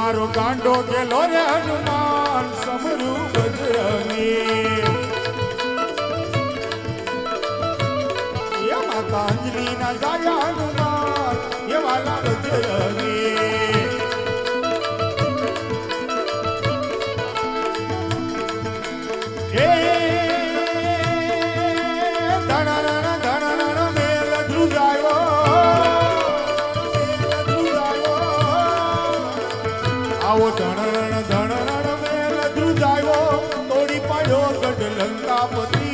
મારો ગાંડો ગેલો રે હનુમાન, સમરુ બજરંગી. એ માતા અંજલિ ના જાયા હનુમાન, એ વાલા બજરંગી. પાડ્યો ગઢ લંકાપતિ.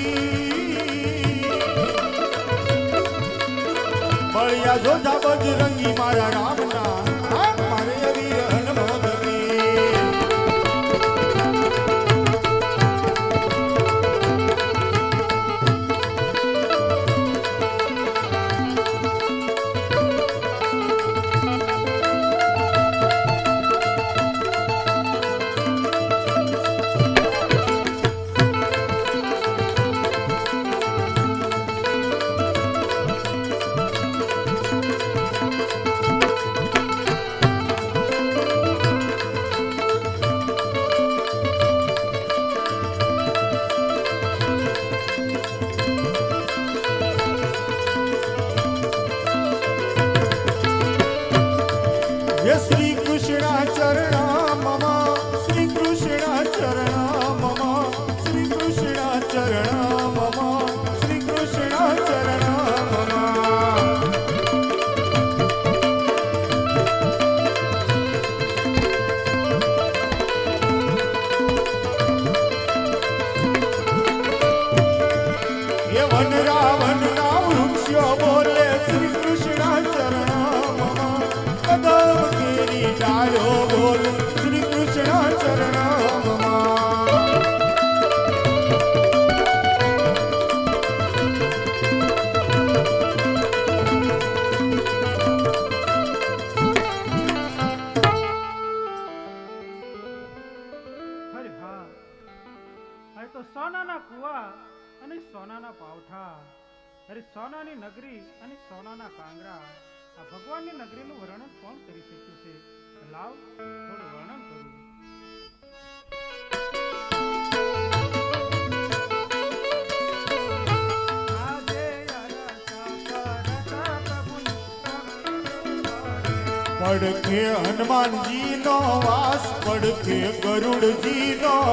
બળિયા જોધા બજરંગી મારા રામના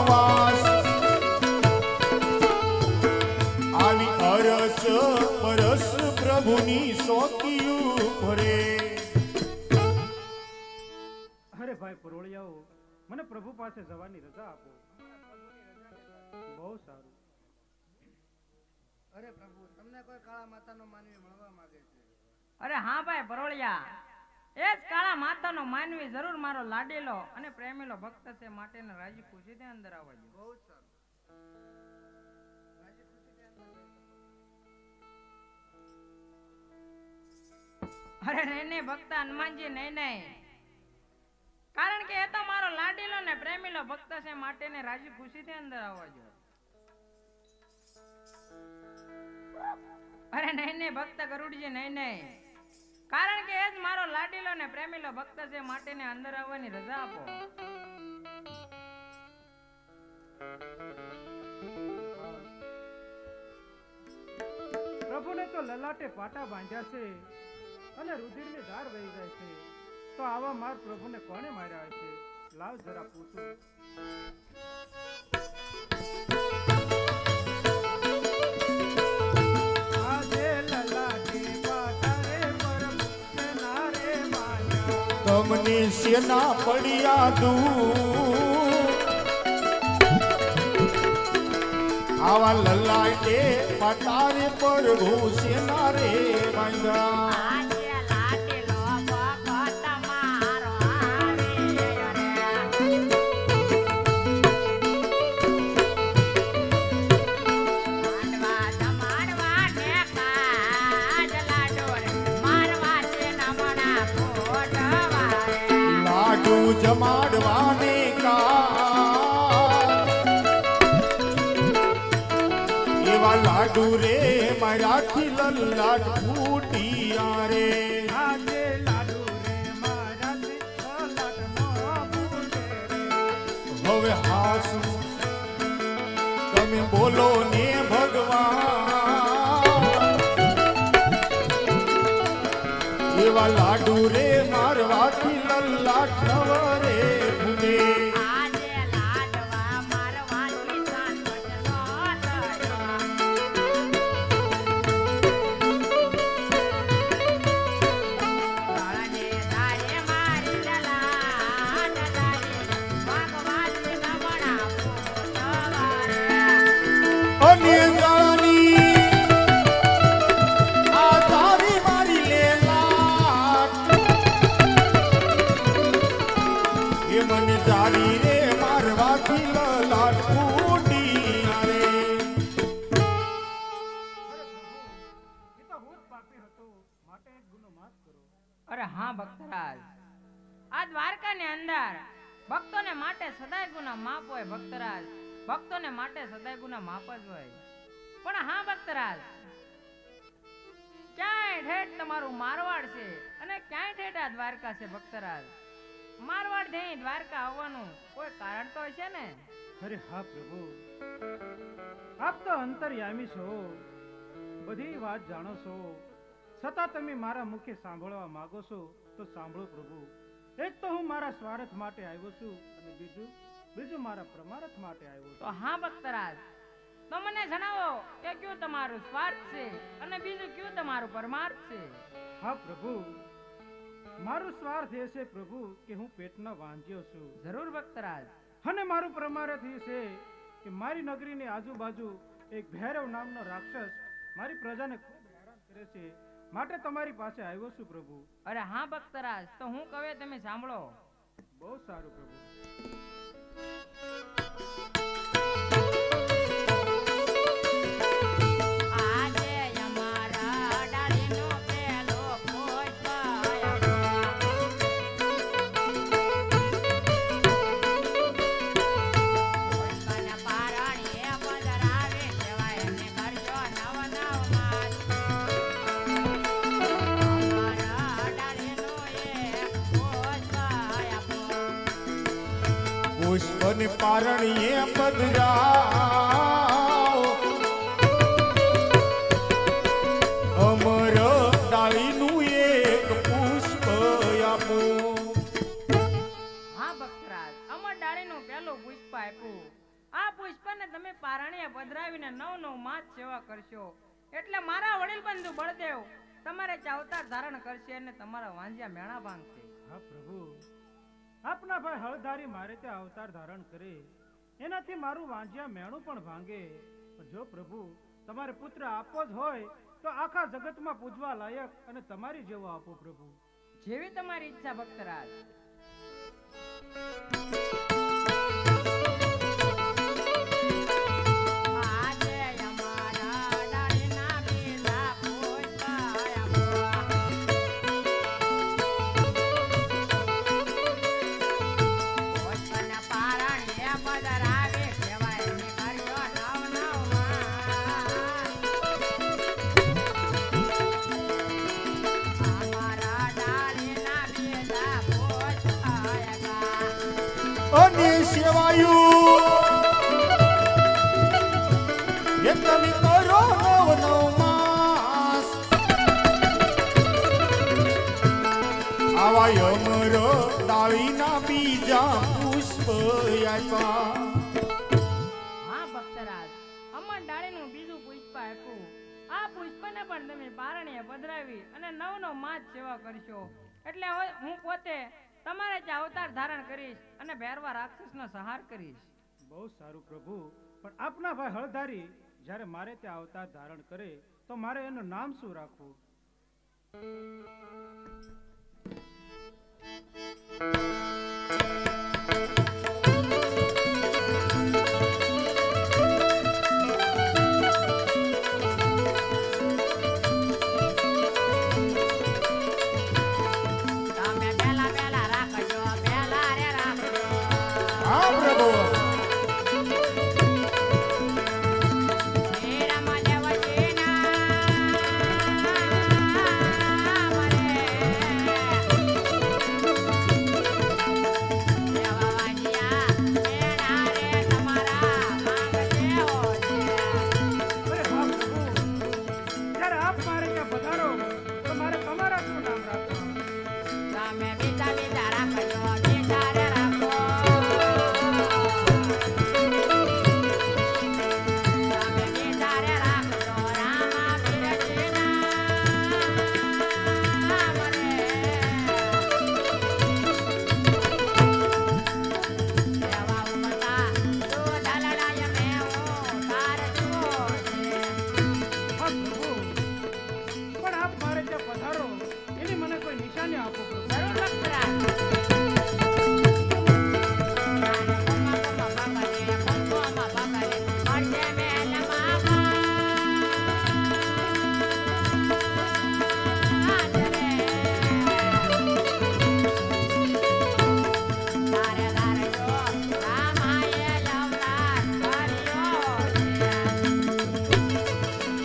વાસ આવી અરસ પરસ પ્રભુની સોકિયું ભરે અરે ભાઈ પરોળિયાઓ મને પ્રભુ પાસે જવાની રજા આપો. બહુ સારું. અરે પ્રભુ તમને કોઈ કાળા માતાનો માનવી મળવા માંગે છે? અરે હા ભાઈ પરોળિયા. એ જ કાળા માતાનો માનવી જરૂર મારો લાડેલો અને પ્રેમેલો ભક્ત છે માટે રાજી અંદર બહુ સારું રાજી ખુશીથી અંદર જઈ શકો. અરે નહીં નહીં ભક્ત હનુમાનજી નહીં નહીં. કારણ કે એ તો મારો લાડીલો ને પ્રેમીલો ભક્ત છે માટે ને રાજી ખુશી થી અંદર આવવા જો અરે નહીં નહીં ભક્ત ગરુડજી નહીં નહીં. કારણ કે એ જ મારો લાડીલો ને પ્રેમીલો ભક્ત છે, માટેને અંદર આવવાની રજા આપો. પ્રભુને તો લલાટે પાટા બાંધ્યા છે અને રુધિરની ધાર વહી જાય છે. તો આવા માર પ્રભુને કોણે માર્યા છે લાવ જરા પૂછું. સેના પડ્યા દૂર આવા લલાટે પટારે પડવું ઘૂસેના રે બાંધા. લાડુ રે મારાથી લલ્લાટ ફૂટિયા રે આજે લાડુ હવે હાસુ તમે બોલો ને ભગવાન એવા લાડુ રે મારવાથી લલ્લાટ ખબર ગુના માફ હોય, ભક્તરાજ. ભક્તોને માટે સદાય ગુના માફ જ હોય. પણ હા, ભક્તરાજ, ક્યાંય ઠેઠ તમારું મારવાડ છે અને ક્યાંય ઠેઠ આ દ્વારકા છે, ભક્તરાજ? મારવાડ જઈ દ્વારકા આવવાનું. કોઈ કારણ તો હશે ને? અરે હા પ્રભુ. આપ તો અંતર્યામી છો. બધી વાત જાણો છો. છતાં તમે મારા મુખે સાંભળવા માંગો છો તો સાંભળો પ્રભુ. એક તો હું મારા સ્વાર્થ માટે આવ્યો છું અને બીજું બીજું મારા પ્રમારથ માટે આવ્યો તો છું હા ભક્તરાજ. તો મને જણાવો કે કયું તમારું સ્વાર્થ છે? અને બીજું કયું તમારું પરમાર્થ છે? હા પ્રભુ. મારું સ્વાર્થ એ છે પ્રભુ કે હું પેટનો વાંજ્યો છું. જરૂર ભક્તરાજ. અને મારું પ્રમાણ એ છે કે મારી નગરીની આજુબાજુ એક ભૈરવ નામનો રાક્ષસ મારી પ્રજાને ખૂબ હેરાન કરે છે. માટે તમારી પાસે આવ્યો છું પ્રભુ. અરે હા ભક્તરાજ તો હું કહે તમે સાંભળો. બહુ સારું પ્રભુ. પુષ્પને પારણીએ પધરાવ અમર ડાળીનું એક પુષ્પ આપો. હા ભક્તરાજ અમર ડાળીનું પહેલું પુષ્પ આપ્યું. આ પુષ્પને તમે પારણીએ પધરાવીને નવ નવ માસ સેવા કરશો. એટલે મારા વડીલ બંધુ બળદેવ તમારે ચાવતાર ધારણ કરશે અને તમારા વાંજ્યા મેણા ભાંગશે. હા પ્રભુ. આપના ભાઈ હળધારી મારે તે અવતાર ધારણ કરે. એનાથી મારું વાંજિયા મેણું પણ ભાંગે. જો પ્રભુ, તમારે પુત્ર આપવો જ હોય, તો આખા જગતમાં પૂજવા લાયક અને તમારી જેવો આપો પ્રભુ. જેવી તમારી ઈચ્છા, ભક્તરાજ. સેવાયું ભક્તરાજ અમર ડાળીનું બીજું પુષ્પ આપ્યું. આ પુષ્પને પણ તમે પારણીએ પધરાવી અને નવ નવ માસ સેવા કરશો. એટલે હું પોતે તમારે જ અવતાર ધારણ કરીશ અને ભેરવા રાક્ષસનો સહાર કરીશ. બહુ સારું પ્રભુ, પણ આપના ભાઈ હળધારી જ્યારે મારે ત્યાં અવતાર ધારણ કરે, તો મારે એનું નામ શું રાખવું? તમે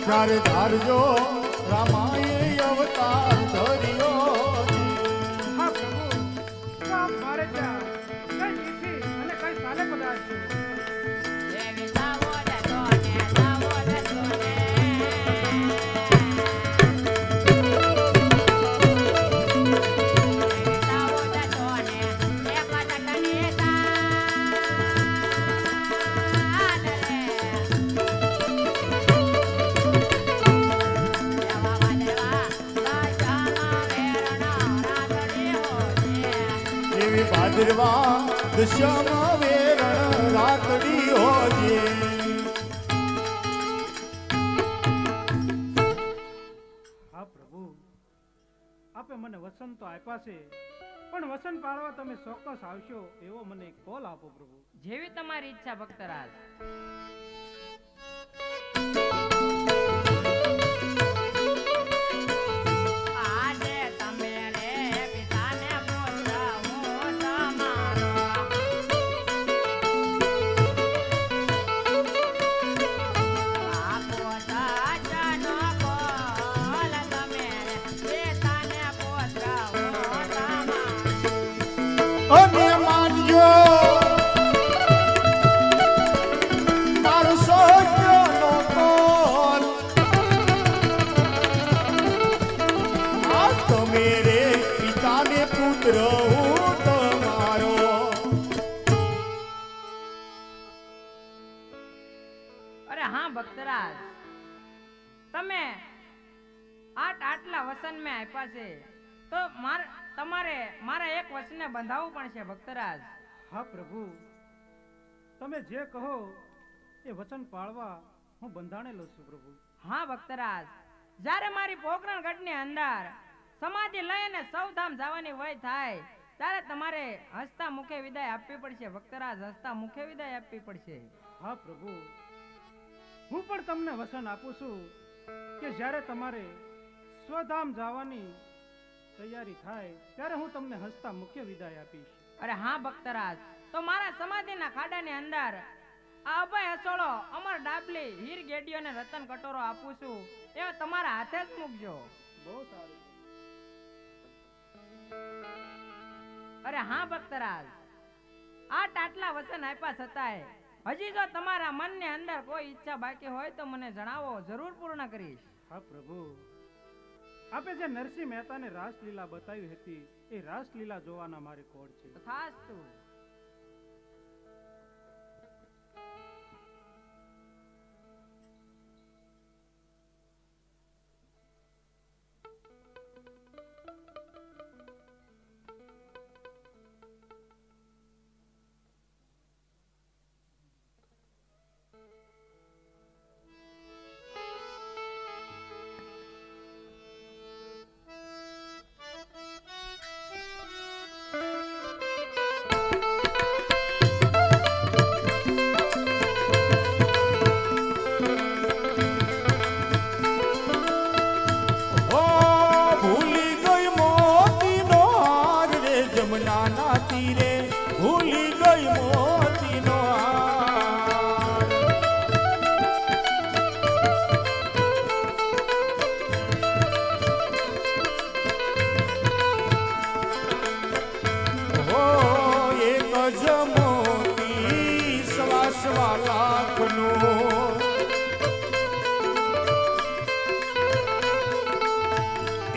હોશિયાર ધારજો, રામાએ અવતાર ધર્યો. હા, પ્રભુ આપ મારે ત્યાં કઈ અને કઈ સાલે પધારશો? હા, પ્રભુ. આપે મને વસન તો આપ્યા છે, પણ વસન પાડવા તમે ચોક્કસ આવશો એવો મને કોલ આપો, પ્રભુ. જેવી તમારી ઈચ્છા, ભક્તરાજ. આપ્યા છે. તો માર તમારે મારા એક વચનને બંધાવવું પણ છે ભક્તરાજ. હા પ્રભુ. તમે જે કહો એ વચન પાળવા હું બંધાણેલો છું પ્રભુ. હા ભક્તરાજ. જ્યારે મારી પોકરણ ગઢની અંદર સમાધિ લઈ અને સૌધામ જવાની વય થાય ત્યારે તમારે હસતા મુખે વિદાય આપવી પડશે ભક્તરાજ. હસતા મુખે વિદાય આપવી પડશે. હા પ્રભુ. હું પણ તમને વચન આપું છું કે જ્યારે તમારે સ્વધામ જવાની તૈયારી થાય ત્યારે હું તમને હસતા મુખ્ય વિદાય આપીશ. અરે હા ભક્તરાજ. તો મારા સમાધિના ખાડાની અંદર આ અભય હસોળો અમર ડાબલી હીર ગેડીઓ ને રતન કટોરો આપું છું. એ તમારા હાથે જ મૂકજો. બહુ સારું. અરે હા ભક્તરાજ. આ ટાટલા વચન આપ્યા છતાંય હજી જો તમારા મનની અંદર કોઈ ઈચ્છા બાકી હોય તો મને જણાવો જરૂર પૂર્ણ કરીશ. હા પ્રભુ. આપે જે નરસિંહ મહેતાને રાસલીલા બતાવી હતી એ રાસલીલા જોવાના મારી કોડ છે. તથાસ્તુ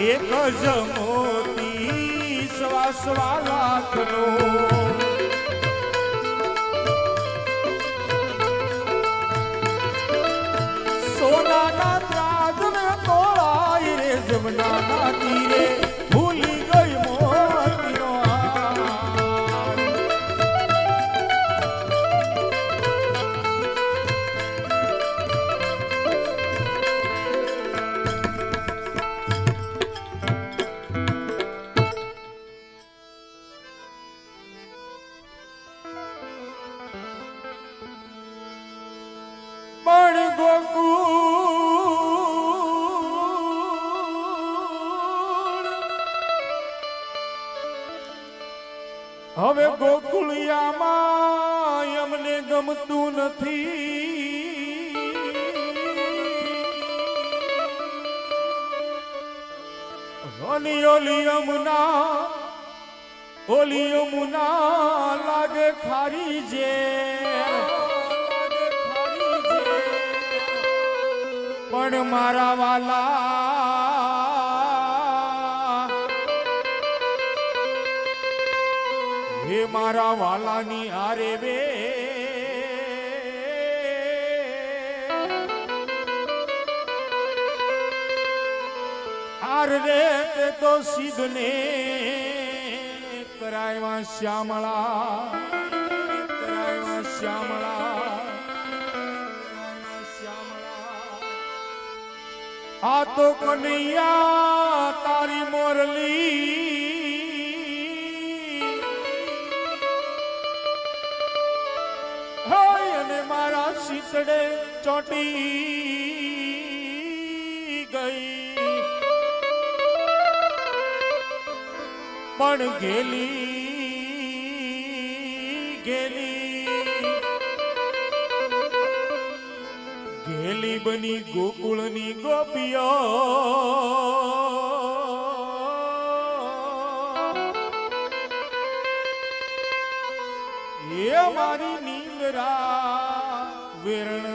એક જ મોતી સવા સવા લાખનો ખારી જે. પણ મારા વાલા હે મારા વાલાની આરે વે. આર રે તો સિદ્ધને કરાયવા શ્યામળા કરાયવા શ્યામળા આ તો કનૈયા તારી મોરલી. હાય અને મારા શીતડે ચોટી ગઈ. પણ ગેલી ગેલી. ગેલી બની ગોકુળની ગોપીઓ. મારી નીંદરા વેરણ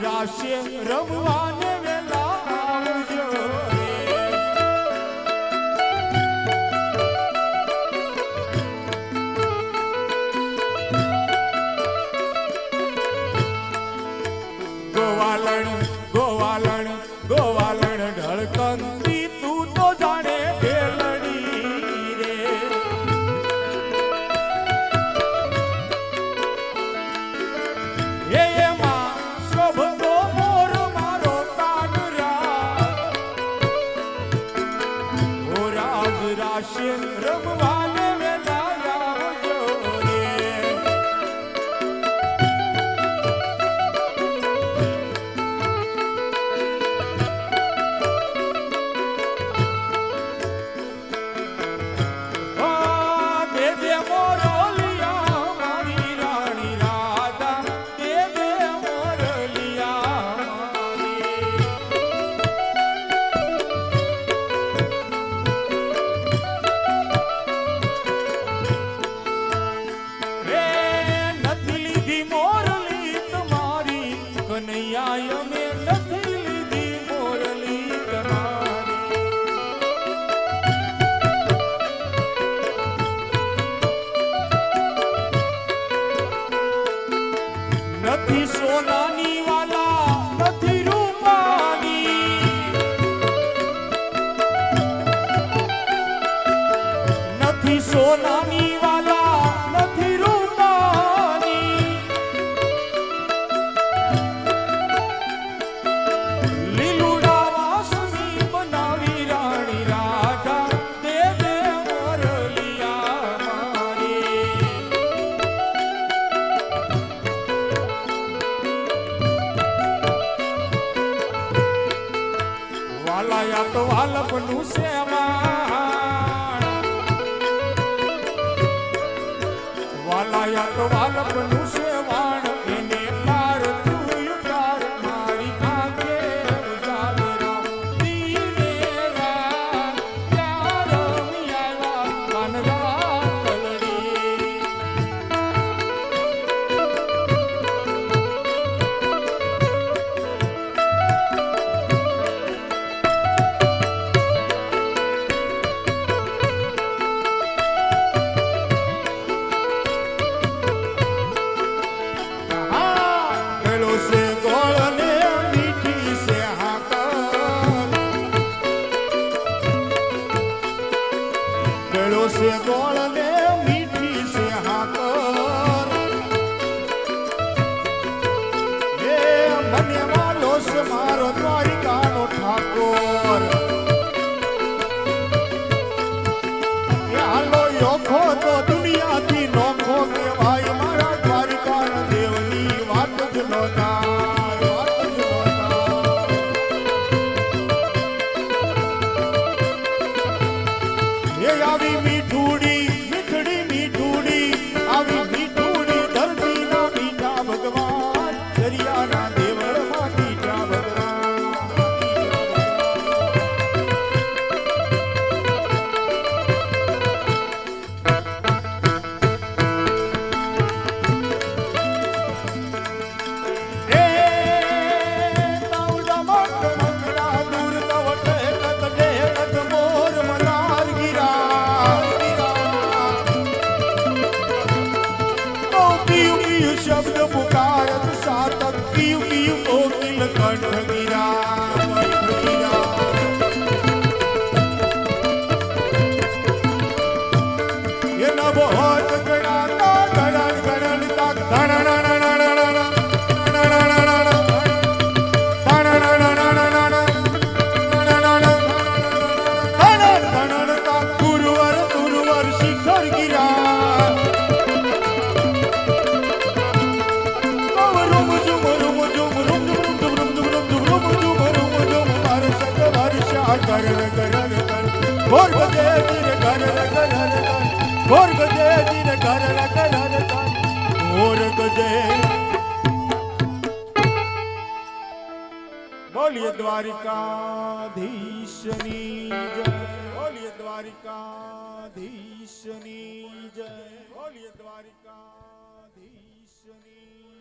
રાશે રમવા Yaşım Rıdvan નું સેવા વાલાયા તો વાલપનું છે ગોળ ને કર ઘોર બજે ધીરે કરણ કરણ કર ઘોર કરણ કર ઘોર બજે બોલીએ દ્વારિકાધીશની જય. બોલીએ દ્વારિકાધીશની જય. બોલીએ દ્વારિકાધીશની